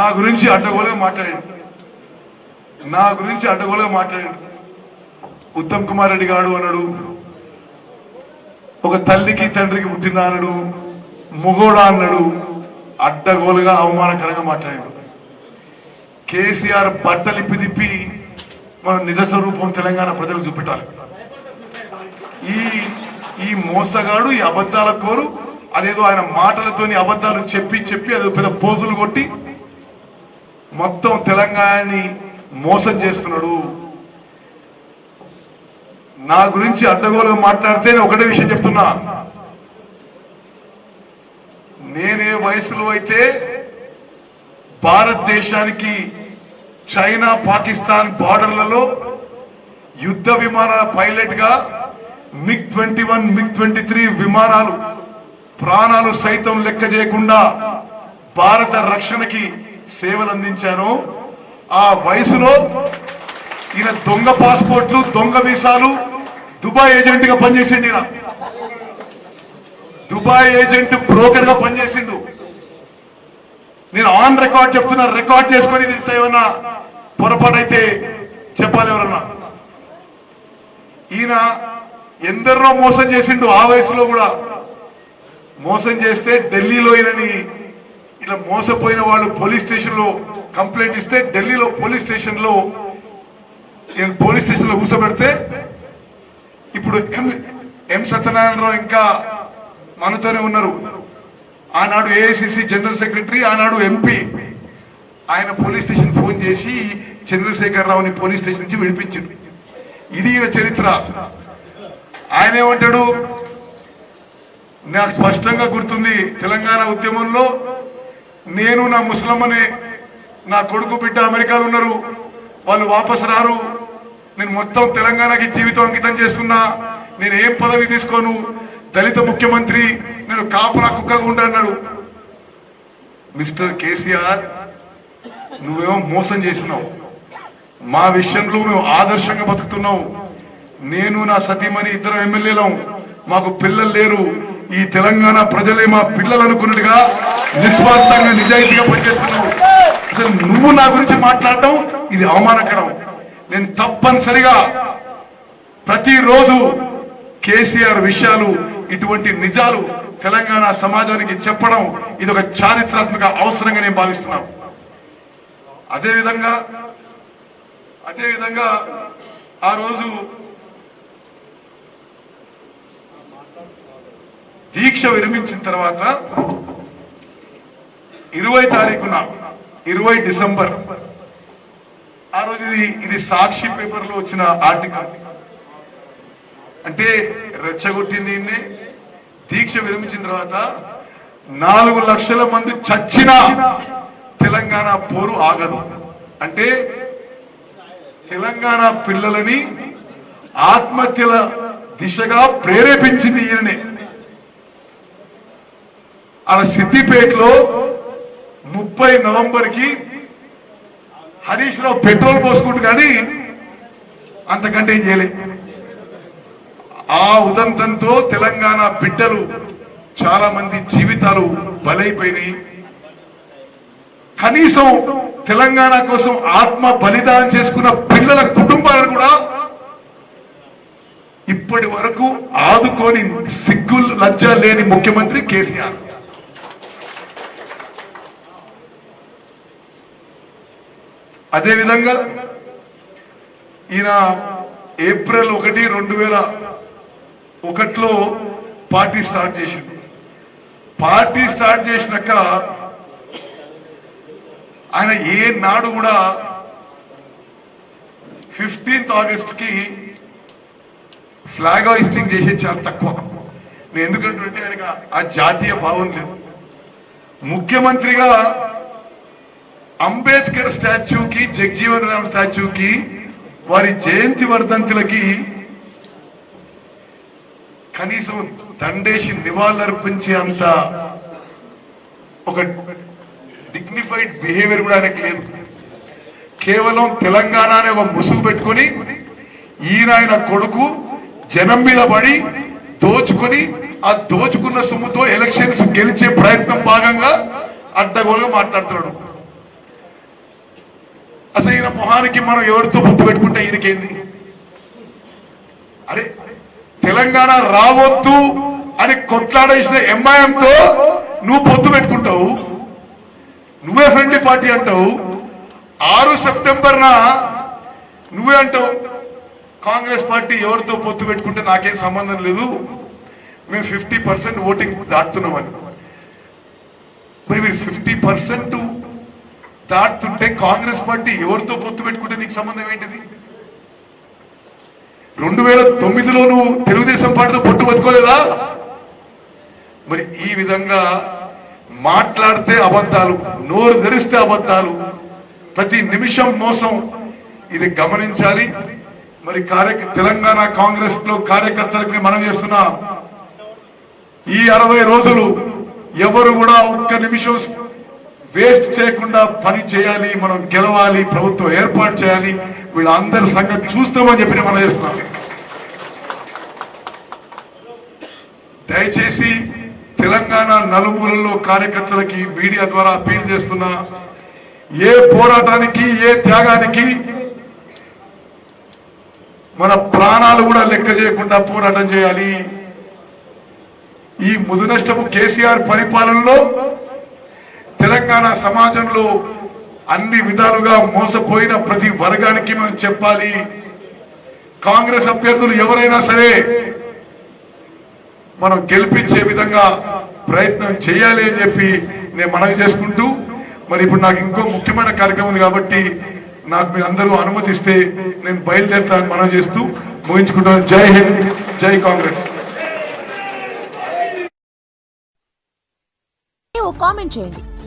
నా గురించి అడ్డగోలే మాట్లాడాడు. నా గురించి అడ్డగోలే మాట్లాడాడు. ఉత్తమ్ కుమార్ రెడ్డి గారు అన్నాడు ఒక తల్లికి తండ్రికి పుట్టిన అన్నాడు మొగోడా అన్నాడు అడ్డగోలుగా అవమానకరంగా మాట్లాడాడు. కేసీఆర్ బట్టలిప్పి తిప్పి మన నిజ స్వరూపం తెలంగాణ ప్రజలకు చూపెట్టాలి. ఈ ఈ మోసగాడు ఈ అబద్ధాల కోరు అదేదో ఆయన మాటలతోని అబద్ధాలు చెప్పి చెప్పి అదో పెద్ద పోజులు కొట్టి మొత్తం తెలంగాణని మోసం చేస్తున్నాడు. నా గురించి అడ్డగోలు మాట్లాడితే ఒకటే విషయం చెప్తున్నా. నేనే వయసులో అయితే భారతదేశానికి చైనా పాకిస్తాన్ బార్డర్లలో యుద్ధ విమానాల పైలట్గా MiG twenty one MiG twenty three విమానాలు ప్రాణాలు సైతం లెక్క చేయకుండా భారత రక్షణకి సేవలు అందించాను ఆ వయసులో ఈయన దొంగ పాస్పోర్ట్లు దొంగ వీసాలు దుబాయ్ ఏజెంట్గా పనిచేసిండు ఈయన. దుబాయ్ ఏజెంట్ బ్రోకర్గా పనిచేసిండు. నేను ఆన్ రికార్డ్ చెప్తున్నా రికార్డ్ చేసుకొని ఇది ఏమన్నా పొరపాటు అయితే చెప్పాలి ఎవరన్నా. ఈయన ఎందరినో మోసం చేసిండు ఆ వయసులో కూడా. మోసం చేస్తే ఢిల్లీలో ఈయనని ఇలా మోసపోయిన వాళ్ళు పోలీస్ స్టేషన్లో కంప్లైంట్ ఇస్తే ఢిల్లీలో పోలీస్ స్టేషన్లో పోలీస్ స్టేషన్లో కూర్చోబెడితే ఇప్పుడు ఎం ఎం సత్యనారాయణరావు ఇంకా మనతోనే ఉన్నారు. ఆనాడు ఏఐసిసి జనరల్ సెక్రటరీ ఆనాడు ఎంపీ. ఆయన పోలీస్ స్టేషన్ ఫోన్ చేసి చంద్రశేఖర్ రావుని పోలీస్ స్టేషన్ నుంచి విడిపించింది ఇది చరిత్ర. ఆయన ఏమంటాడు? నాకు స్పష్టంగా గుర్తుంది తెలంగాణ ఉద్యమంలో నేను నా ముసలమ్మనే నా కొడుకు బిడ్డ అమెరికాలో ఉన్నారు. వాళ్ళు వాపసు రారు. నేను మొత్తం తెలంగాణకి జీవితం అంకితం చేస్తున్నా. నేను ఏం పదవి తీసుకోను. దళిత ముఖ్యమంత్రి నేను కాపలా కుక్కగా ఉండన్నాడు మిస్టర్ కేసీఆర్ నువ్వేమో మోసం చేసినావు. మా విషయంలో మేము ఆదర్శంగా బతుకుతున్నావు. నేను నా సతీమణి ఇద్దరు ఎమ్మెల్యేలం. మాకు పిల్లలు లేరు. ఈ తెలంగాణ ప్రజలే మా పిల్లలు అనుకున్నట్టుగా నిస్వార్థంగా నిజాయితీగా పనిచేస్తున్నావు అసలు నువ్వు నా గురించి మాట్లాడటం ఇది అవమానకరం. నేను తప్పనిసరిగా ప్రతిరోజు కేసీఆర్ విషయాలు ఇటువంటి నిజాలు తెలంగాణ సమాజానికి చెప్పడం ఇది ఒక చారిత్రాత్మక అవసరంగా నేను భావిస్తున్నాను. అదేవిధంగా అదేవిధంగా ఆ రోజు దీక్ష విరమించిన తర్వాత ఇరవై తారీఖున ఇరవై డిసెంబర్ ఆ రోజు ఇది ఇది సాక్షి పేపర్లో వచ్చిన ఆర్టికల్ అంటే రెచ్చగొట్టింది ఈయన్నే. దీక్ష విరమించిన తర్వాత నాలుగు లక్షల మంది చచ్చిన తెలంగాణ పోరు ఆగదు అంటే తెలంగాణ పిల్లలని ఆత్మహత్యల దిశగా ప్రేరేపించింది ఈయననే అలా సిద్దిపేటలో ముప్పై నవంబర్కి హరీష్ రావు పెట్రోల్ పోసుకుంటు కానీ అంతకంటే ఏం చేయలే. ఆ ఉదంతంతో తెలంగాణ బిడ్డలు చాలా మంది జీవితాలు బలైపోయినాయి. కనీసం తెలంగాణ కోసం ఆత్మ బలిదానం చేసుకున్న పిల్లల కుటుంబాలను కూడా ఇప్పటి వరకు ఆదుకొని సిగ్గు లజ్జ లేని ముఖ్యమంత్రి కేసీఆర్. అదేవిధంగా ఈయన ఏప్రిల్ ఒకటి రెండు వేల ఒకటిలో పార్టీ స్టార్ట్ చేసిండు. పార్టీ స్టార్ట్ చేసినాక ఆయన ఏ నాడు కూడా ఫిఫ్టీన్త్ ఆగస్ట్కి ఫ్లాగ్ హాయిస్టింగ్ చేసేది చాలా తక్కువ. నేను ఎందుకంటే ఆయనకు ఆ జాతీయ భావం లేదు. ముఖ్యమంత్రిగా అంబేద్కర్ స్టాచ్యూకి జగ్జీవన్ రామ్ స్టాచ్యూకి వారి జయంతి వర్ధంతులకి కనీసం దండేసి నివాళులర్పించే అంత ఒక డిగ్నిఫైడ్ బిహేవియర్ కూడా ఆయనకి లేదు. కేవలం తెలంగాణ అనే ఒక ముసుగు పెట్టుకొని ఈయన ఆయన కొడుకు జనం మీద పడి దోచుకొని ఆ దోచుకున్న సొమ్ముతో ఎలక్షన్స్ గెలిచే ప్రయత్నం భాగంగా అడ్డగోలుగా మాట్లాడుతున్నాడు. అసలు ఈయన మొహానికి మనం ఎవరితో పొత్తు పెట్టుకుంటే ఈయనకేంది? అరే తెలంగాణ రావద్దు అని కొట్లాడేసిన ఎంఐఎంతో నువ్వు పొత్తు పెట్టుకుంటావు నువ్వే ఫ్రెండ్లీ పార్టీ అంటావు ఆరు సెప్టెంబర్న నువ్వే అంటావు కాంగ్రెస్ పార్టీ ఎవరితో పొత్తు పెట్టుకుంటే నాకేం సంబంధం లేదు మేము ఫిఫ్టీ పర్సెంట్ ఓటింగ్ దాటుతున్నామని. మరి మీరు ఫిఫ్టీ పర్సెంట్ దాటుతుంటే కాంగ్రెస్ పార్టీ ఎవరితో పొత్తు పెట్టుకుంటే నీకు సంబంధం ఏంటిది? రెండు వేల తొమ్మిదిలో నువ్వు తెలుగుదేశం పార్టీతో పొట్టు పట్టుకోలేదా? మరి ఈ విధంగా మాట్లాడితే అబద్ధాలు నోరు ధరిస్తే అబద్ధాలు ప్రతి నిమిషం మోసం ఇది గమనించాలి. మరి కార్యక తెలంగాణ కాంగ్రెస్లో కార్యకర్తలకు నేను మనం చేస్తున్నా. ఈ అరవై రోజులు ఎవరు కూడా ఒక్క నిమిషం వేస్ట్ చేయకుండా పని చేయాలి మనం గెలవాలి ప్రభుత్వం ఏర్పాటు చేయాలి వీళ్ళందరి సంగతి చూస్తామని చెప్పి మనం చేస్తున్నాం. దయచేసి తెలంగాణ నలుమూలలో కార్యకర్తలకి మీడియా ద్వారా అప్పీల్ చేస్తున్నా ఏ పోరాటానికి ఏ త్యాగానికి మన ప్రాణాలు కూడా లెక్క చేయకుండా పోరాటం చేయాలి. ఈ ముదునష్టపు కేసీఆర్ పరిపాలనలో తెలంగాణ సమాజంలో అన్ని విధాలుగా మోసపోయిన ప్రతి వర్గానికి మనం చెప్పాలి. కాంగ్రెస్ అభ్యర్థులు ఎవరైనా సరే మనం గెలిపించే విధంగా ప్రయత్నం చేయాలి అని చెప్పి నేను మనవి చేసుకుంటూ మరి ఇప్పుడు నాకు ఇంకో ముఖ్యమైన కార్యక్రమం కాబట్టి నాకు మీరు అందరూ అనుమతిస్తే నేను బయలుదేరుతానని మనం చేస్తూ ముగించుకుంటాను. జై హింద్ జై కాంగ్రెస్. కామెంట్ చేయండి.